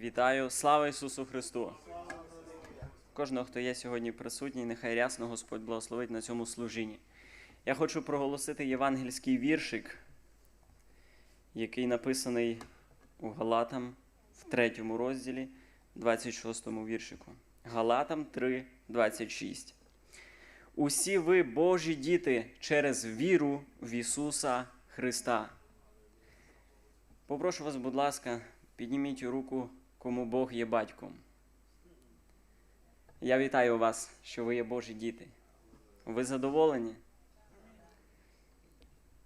Вітаю! Слава Ісусу Христу! Кожного, хто є сьогодні присутній, нехай рясно Господь благословить на цьому служінні. Я хочу проголосити євангельський віршик, який написаний у Галатам в третьому розділі, 26 віршику. Галатам 3, 26. Усі ви Божі діти через віру в Ісуса Христа. Попрошу вас, будь ласка, підніміть руку, кому Бог є батьком. Я вітаю вас, що ви є Божі діти. Ви задоволені?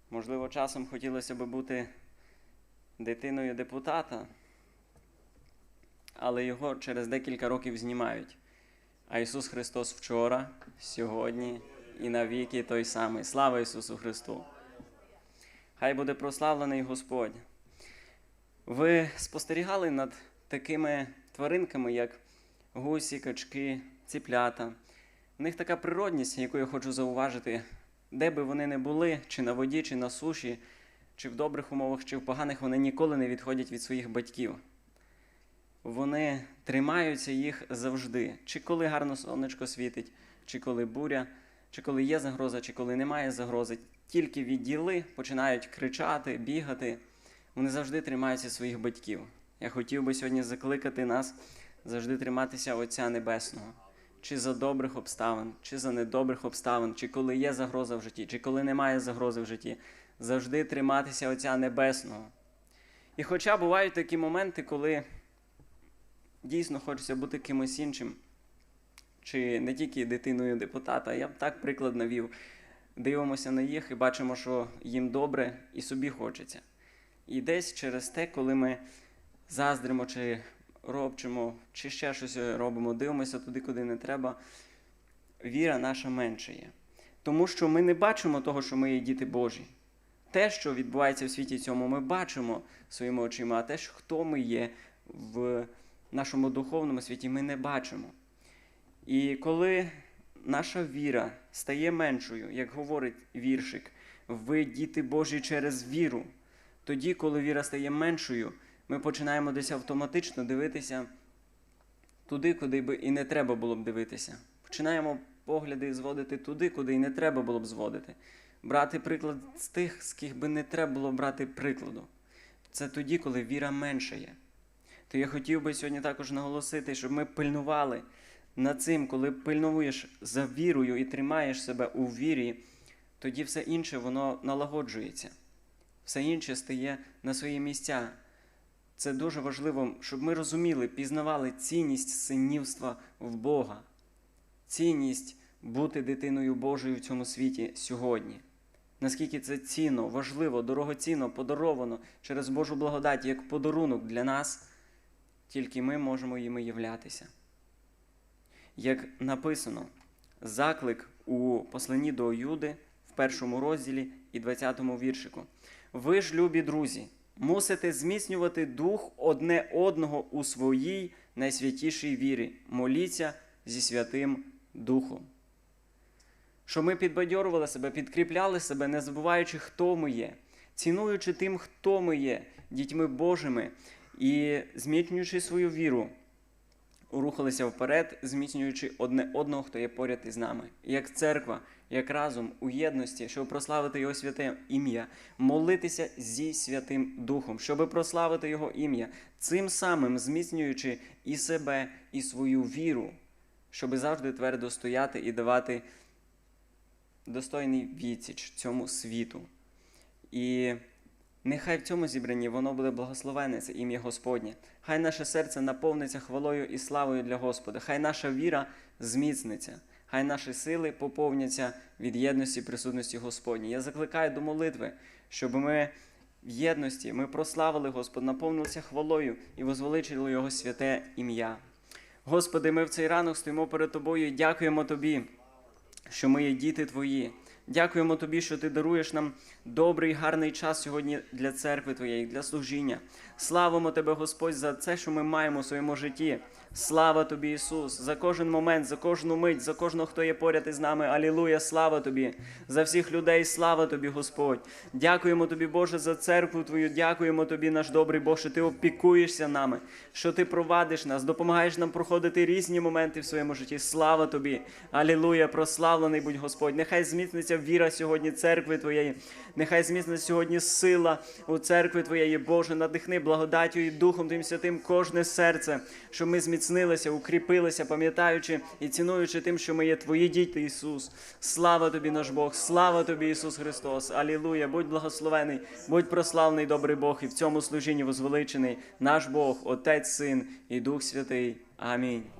Можливо, часом хотілося б бути дитиною депутата, але його через декілька років знімають. А Ісус Христос вчора, сьогодні і навіки той самий. Слава Ісусу Христу! Хай буде прославлений Господь. Ви спостерігали над такими тваринками, як гусі, качки, ціплята. В них така природність, яку я хочу зауважити, де би вони не були, чи на воді, чи на суші, чи в добрих умовах, чи в поганих, вони ніколи не відходять від своїх батьків. Вони тримаються їх завжди, чи коли гарно сонечко світить, чи коли буря, чи коли є загроза, чи коли немає загрози. Тільки відділи, починають кричати, бігати. Вони завжди тримаються своїх батьків. Я хотів би сьогодні закликати нас завжди триматися Отця Небесного, чи за добрих обставин, чи за недобрих обставин, чи коли є загроза в житті, чи коли немає загрози в житті. Завжди триматися Отця Небесного. І хоча бувають такі моменти, коли дійсно хочеться бути кимось іншим, чи не тільки дитиною депутата, я б так приклад навів. Дивимося на їх і бачимо, що їм добре і собі хочеться. І десь через те, коли ми заздримо, чи робчимо, чи ще щось робимо, дивимося туди, куди не треба, віра наша меншає. Тому що ми не бачимо того, що ми є діти Божі. Те, що відбувається в світі цьому, ми бачимо своїми очима, а те, хто ми є в нашому духовному світі, ми не бачимо. І коли наша віра стає меншою, як говорить віршик, ви діти Божі через віру. Тоді, коли віра стає меншою, ми починаємо десь автоматично дивитися туди, куди би і не треба було б дивитися. Починаємо погляди зводити туди, куди і не треба було б зводити. Брати приклад з тих, з ких би не треба було брати прикладу. Це тоді, коли віра меншає. То я хотів би сьогодні також наголосити, щоб ми пильнували над цим, коли пильнуєш за вірою і тримаєш себе у вірі, тоді все інше воно налагоджується все інше стає на свої місця. Це дуже важливо, щоб ми розуміли, пізнавали цінність синівства в Бога, цінність бути дитиною Божою в цьому світі сьогодні. Наскільки це цінно, важливо, дорогоцінно, подаровано через Божу благодать як подарунок для нас, тільки ми можемо їми являтися. Як написано, заклик у посланні до Юди в першому розділі і 20 віршику. Ви ж, любі друзі, мусите зміцнювати дух одне одного у своїй найсвятішій вірі. Моліться зі Святим Духом. Щоб ми підбадьорували себе, підкріпляли себе, не забуваючи, хто ми є, цінуючи тим, хто ми є, дітьми Божими і зміцнюючи свою віру, рухалися вперед, зміцнюючи одне одного, хто є поряд із нами, як церква, як разом у єдності, щоб прославити Його святе ім'я, молитися зі Святим Духом, щоб прославити Його ім'я, цим самим зміцнюючи і себе, і свою віру, щоб завжди твердо стояти і давати достойний відсіч цьому світу. І Нехай в цьому зібранні воно буде благословене, це ім'я Господнє. Хай наше серце наповниться хвалою і славою для Господа. Хай наша віра зміцниться, хай наші сили поповняться від єдності і присутності Господній. Я закликаю до молитви, щоб ми в єдності ми прославили Господа, наповнилися хвалою і возвеличили Його святе ім'я. Господи, ми в цей ранок стоїмо перед Тобою і дякуємо Тобі, що ми є діти Твої. Дякуємо Тобі, що Ти даруєш нам добрий, гарний час сьогодні для церкви Твоєї, для служіння. Славимо Тебе, Господь, за це, що ми маємо у своєму житті. Слава тобі, Ісус, за кожен момент, за кожну мить, за кожного, хто є поряд із нами. Алілуя, слава тобі, за всіх людей, слава тобі, Господь. Дякуємо тобі, Боже, за церкву Твою. Дякуємо тобі, наш добрий Бог, що ти опікуєшся нами, що ти провадиш нас, допомагаєш нам проходити різні моменти в своєму житті. Слава тобі. Алілуя, прославлений будь Господь. Нехай зміцниться віра сьогодні церкви Твоєї. Нехай зміцниться сьогодні сила у церкві Твоєї, Боже, надихни благодаттю і Духом Тим Святим кожне серце, щоб ми зміцнилися, укріпилися, пам'ятаючи і цінуючи тим, що ми є Твої діти, Ісус. Слава Тобі, наш Бог, слава Тобі, Ісус Христос. Алілуя, будь благословений, будь прославний, добрий Бог, і в цьому служінні возвеличений наш Бог, Отець, Син і Дух Святий. Амінь.